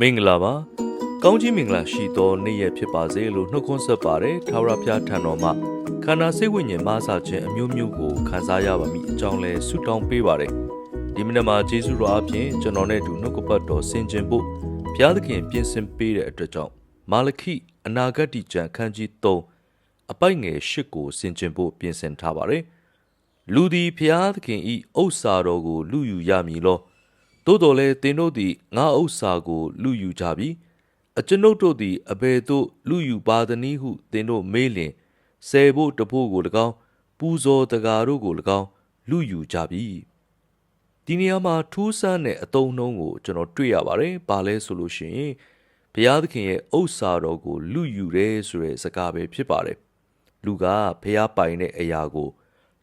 မင်္ဂလာပါကောင်းကြီးမင်္ဂလာရှိသောနေ့ရက်ဖြစ်ပါစေလို့နှုတ်ခွန်းဆက်ပါတယ်ထာဝရဘုရားထံတော်မှာခန္ဓာစိတ်ဝိညာဉ်မဆာခြင်းအမျိုးမျိုးကိုခံစားရပါမိအကြောင်းလဲဆုတောင်းပေးပါတယ်ဒီမိနစ်မှာယေရှုတော်အဖင်ကျွန်တော်နဲ့အတူနှုတ်ကပတ်တော်ဆင်ခြင်ဖို့ဘုရားသခင်ပြင်ဆင်ပေးတဲ့အတွက်ကြောင့်မာလခိအနာဂတ်တိကျမ်းခန်းကြီး3အပိုက်ငယ်၈ကိုဆင်ခြင်ဖို့ပြင်ဆင်ထားပါတယ်လူသည်ဘုရားသခင်ဤဥစ္စာတော်ကိုလူယူရမည်လော သို့တော်လည်းသင်တို့သည်ငါဥစ္စာကိုလူယူကြပြီအကျွန်ုပ်တို့သည်အဘယ်သို့လူယူပါသနည်းဟုသင်တို့မေးလျင်ဆယ်ဖို့တဖို့ကို၎င်းပူဇော်တကာတို့ကို၎င်းလူယူကြပြီဒီနေရာမှာထူးဆန်းတဲ့အတုံးနှုံးကိုကျွန်တော်တွေ့ရပါတယ်။ဘာလဲဆိုလို့ရှိရင်ဘုရားသခင်ရဲ့ဥစ္စာတော်ကိုလူယူတယ်ဆိုတဲ့စကားပဲဖြစ်ပါတယ်။လူကဘုရားပိုင်တဲ့အရာကို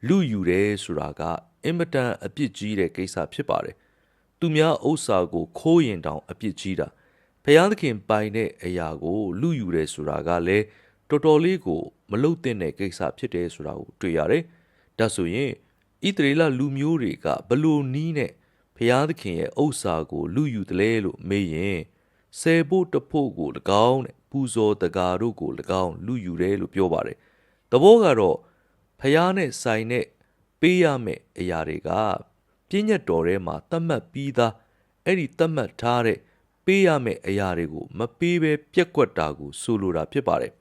လူယူတယ်ဆိုတာကအင်မတန်အပြစ်ကြီးတဲ့ကိစ္စဖြစ်ပါတယ်။ သူများဥစ္စာကိုခိုးရင်တောင်အပြစ်ကြီးတာဖျားသခင်ပိုင်တဲ့အရာကိုလူယူတယ်ဆိုတာကလည်းတော်တော်လေးကိုမလုတ်တဲ့ကိစ္စဖြစ်တယ်ဆိုတာကိုတွေ့ရတယ်။ဒါဆိုရင်ဣသရေလလူမျိုးတွေကဘလို့နီးနဲ့ဖျားသခင်ရဲ့ဥစ္စာကိုလူယူတယ်လဲလို့မေးရင်ဆယ်ဖို့တစ်ဖို့ကို၎င်းတဲ့ပူဇော်တကာတို့ကို၎င်းလူယူတယ်လို့ပြောပါတယ်။တဘောကတော့ဖျားနဲ့ဆိုင်နဲ့ပေးရမယ့်အရာတွေက ပြည့်ညတ်တော်ထဲမှာသတ်မှတ်ပြီးသားအဲ့ဒီသတ်မှတ်ထားတဲ့ပေးရမယ့်အရာတွေကိုမပေးဘဲပြက်ကွက်တာကိုဆိုလိုတာဖြစ်ပါတယ်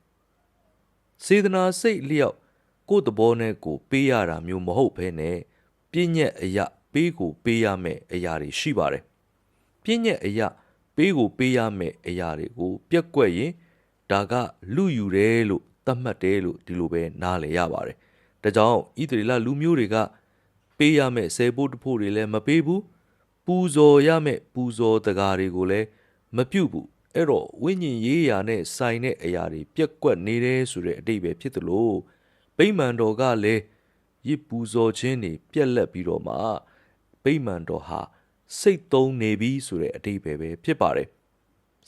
။စေတနာစိတ်လျောက်ကိုယ့်သဘောနဲ့ကိုယ်ပေးရတာမျိုးမဟုတ်ဘဲနဲ့ပြည့်ညတ်အရာပေးကိုပေးရမယ့်အရာတွေရှိပါတယ်။ပြည့်ညတ်အရာပေးကိုပေးရမယ့်အရာတွေကိုပြက်ကွက်ရင်ဒါကလူယူတယ်လို့သတ်မှတ်တယ်လို့ဒီလိုပဲနားလည်ရပါတယ်။ဒါကြောင့်ဣသရေလလူမျိုးတွေက ပေးရမယ့်ဆယ်ဖို့တဖို့တွေလည်းမပေးဘူးပူဇော်ရမယ့်ပူဇော်တကာတွေကိုလည်းမပြုတ်ဘူးအဲ့တော့ဝိညာဉ်ရေးရာနဲ့ဆိုင်တဲ့အရာတွေပြက်ကွက်နေတယ်ဆိုတဲ့အတိတ်ပဲဖြစ်သလိုဗိမာန်တော်ကလည်းရစ်ပူဇော်ခြင်းတွေပြက်လက်ပြီးတော့မှဗိမာန်တော်ဟာစိတ်သုံးနေပြီဆိုတဲ့အတိတ်ပဲပဲဖြစ်ပါတယ်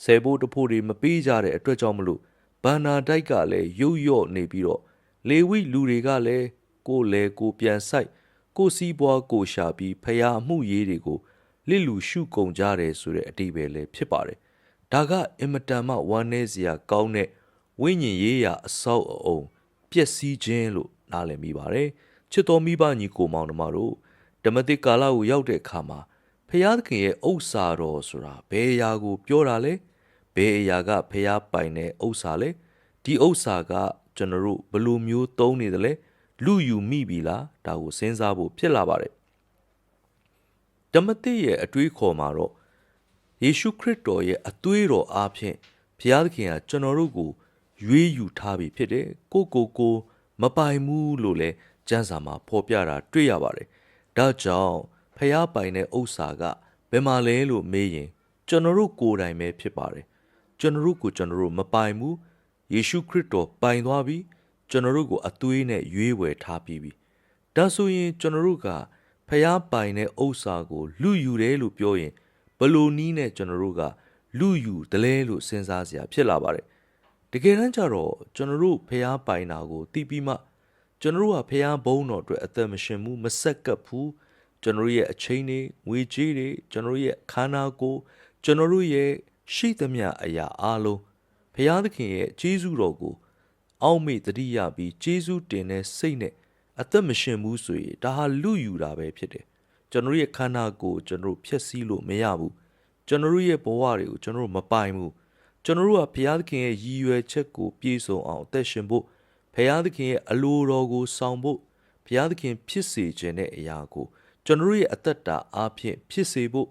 ဆယ်ဖို့တဖို့တွေမပေးကြတဲ့အတွက်ကြောင့်မလို့ဘန္နာတိုက်ကလည်းရုပ်ရော့နေပြီးတော့လေဝိလူတွေကလည်းကိုယ်လဲကိုယ်ပြန်ဆိုင် ကိုယ်စီးပွားကိုရှာပြီးဖျားအမှုရေးတွေကိုလစ်လူရှုကုန်ကြတယ်ဆိုတဲ့အတိတ်ပဲလည်းဖြစ်ပါတယ်။ဒါကအင်မတန်မှဝမ်းနည်းစရာကောင်းတဲ့ဝိညာဉ်ရေးရာအဆောက်အအုံပျက်စီးခြင်းလို့နားလည်မိပါတယ်။ချစ်တော်မိဘညီကိုမောင်နှမတို့ဓမ္မတိကာလကိုရောက်တဲ့အခါမှာဖျားသခင်ရဲ့ဥစ္စာတော်ဆိုတာဘယ်အရာကို ပြောတာလဲဘယ်အရာကဖျားပိုင်တဲ့ဥစ္စာလဲဒီဥစ္စာကကျွန်တော်တို့ဘယ်လိုမျိုးသုံးနေတယ်လဲ လူယူမိပြီလားဒါကိုစဉ်းစားဖို့ဖြစ်လာပါတယ်ဓမ္မတိရဲ့အတွေးခေါ်မှာတော့ယေရှုခရစ်တော်ရဲ့အသွေးတော်အားဖြင့်ဘုရားသခင်ကကျွန်တော်တို့ကိုရွေးယူထားပြီဖြစ်တယ်ကိုကိုကိုမပိုင်ဘူးလို့လဲကျမ်းစာမှာဖော်ပြတာတွေ့ရပါတယ်ဒါကြောင့်ဖျားပိုင်တဲ့ဥစ္စာကဘယ်မှာလဲလို့မေးရင် ကျွန်တော်တို့ကိုယ်တိုင်ပဲဖြစ်ပါတယ်ကျွန်တော်တို့ကိုကျွန်တော်တို့မပိုင်ဘူးယေရှုခရစ်တော်ပိုင်သွားပြီ ကျွန်တော်တို့ကိုအသွေးနဲ့ရွေးဝယ်ထားပြီးပြီဒါဆိုရင်ကျွန်တော်တို့ကဖျားပိုင်တဲ့ဥစ္စာကိုလူယူတယ်လို့ပြောရင်ဘလို့နီးနဲ့ကျွန်တော်တို့ကလူယူတလဲလို့စဉ်းစားစရာဖြစ်လာပါတယ်တကယ်တမ်းကျတော့ကျွန်တော်တို့ဖျားပိုင်တာကိုတီးပြီးမှကျွန်တော်တို့ကဖျားဘုံတော်အတွက်အသက်မရှင်ဘူးမဆက်ကပ်ဘူးကျွန်တော်တို့ရဲ့အချိန်တွေငွေကြေးတွေကျွန်တော်တို့ရဲ့ခန္ဓာကိုယ်ကျွန်တော်တို့ရဲ့ရှိသမျှအရာအလုံးဖျားသခင်ရဲ့ကျေးဇူးတော်ကို အောက်မေ့တတိယပြီးကျေးဇူးတင်တဲ့စိတ်နဲ့အသက်မရှင်ဘူးဆိုရင်ဒါဟာလူယူတာပဲဖြစ်တယ်ကျွန်တော်ရဲ့ခန္ဓာကိုယ်ကျွန်တော်ဖျက်ဆီးလို့မရဘူးကျွန်တော်ရဲ့ဘဝတွေကိုကျွန်တော်မပိုင်ဘူးကျွန်တော်တို့ကဘုရားသခင်ရဲ့ရည်ရွယ်ချက်ကိုပြည့်စုံအောင်အသက်ရှင်ဖို့ဘုရားသခင်ရဲ့အလိုတော်ကိုဆောင်ဖို့ဘုရားသခင်ဖြစ်စေခြင်းတဲ့အရာကိုကျွန်တော်ရဲ့အသက်တာအားဖြင့်ဖြစ်စေဖို့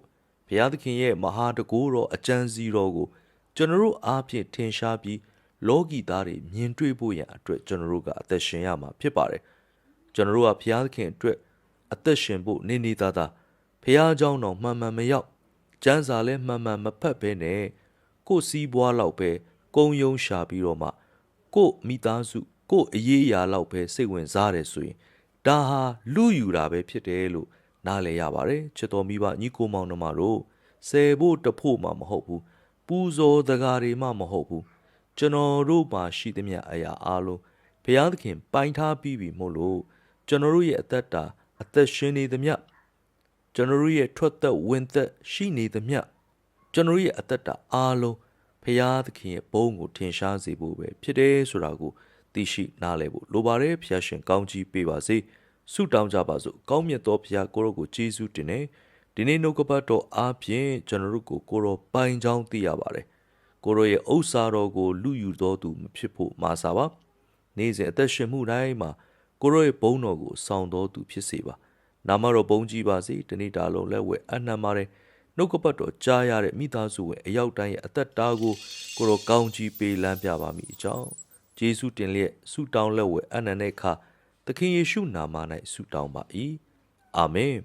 ဘုရားသခင်ရဲ့မဟာတကူတော်အကြံစီတော်ကိုကျွန်တော်တို့အားဖြင့်ထင်ရှားပြီး လောကီသားတွေမြင်တွေ့ဖို့ရန်အတွက်ကျွန်တော်တို့ကအသက်ရှင်ရမှာဖြစ်ပါတယ်ကျွန်တော်တို့ကဘုရားသခင်အတွက်အသက်ရှင်ဖို့နေနေသားသားဘုရားเจ้าတော်မှန်မှန်မရောက်ကျမ်းစာလည်းမှန်မှန်မဖတ်ဘဲနဲ့ကိုယ်စီးပွားလောက်ပဲကုံယုံရှာပြီးတော့မှကိုယ်မိသားစုကိုယ်အရေးအရာလောက်ပဲစိတ်ဝင်စားတယ်ဆိုရင်ဒါဟာလူယူတာပဲဖြစ်တယ်လို့နားလည်ရပါတယ်ချစ်တော်မိဘညီကိုမောင်နှမတို့ဆယ်ဖို့တဖို့မှမဟုတ်ဘူးပူဇော်တကားတွေမှမဟုတ်ဘူး ကျွန်တော်တို့မှာရှိသမျှအရာအလုံးဘုရားသခင်ပိုင်ထားပြီးပြီမို့လို့ကျွန်တော်တို့ရဲ့အသက်တာအသက်ရှင်နေသမျှကျွန်တော်တို့ရဲ့ထွက်သက်ဝင်သက်ရှိနေသမျှကျွန်တော်ရဲ့အသက်တာအားလုံးဖရာသခင်ရဲ့ဘုန်းကိုထင်ရှားစေဖို့ပဲဖြစ်တယ်ဆိုတာကိုသိရှိနားလည်ဖို့လိုပါတယ်ဖရာရှင်ကောင်းကြီးပေးပါစေဆုတောင်းကြပါစို့ကောင်းမြတ်သောဖရာကိုရောကိုကျေးဇူးတင်တယ်ဒီနေ့နှုတ်ကပတ်တော်အားဖြင့်ကျွန်တော်တို့ကိုကိုရောပိုင်ချောင်းသိရပါတယ် ကိုရောရဲ့ဥစ္စာတော်ကိုလူယူတော်သူမဖြစ်ဖို့မာစာပါနေ့စဉ်အသက်ရှင်မှုတိုင်းမှာကိုရောရဲ့ဘုန်းတော်ကိုဆောင်တော်သူဖြစ်စေပါနာမတော်ဘုန်းကြီးပါစေဒီနေ့တာလုံးလက်ဝဲအနံပါတယ်နှုတ်ကပတ်တော်ကြားရတဲ့မိသားစုဝင်အရောက်တိုင်းရဲ့အသက်တာကိုကိုတော်ကောင်းကြီးပေးလမ်းပြပါမိအကြောင်းယေရှုတင်လျက်ဆုတောင်းလက်ဝဲအနန္တခါသခင်ယေရှုနာမ၌ဆုတောင်းပါ၏အာမင်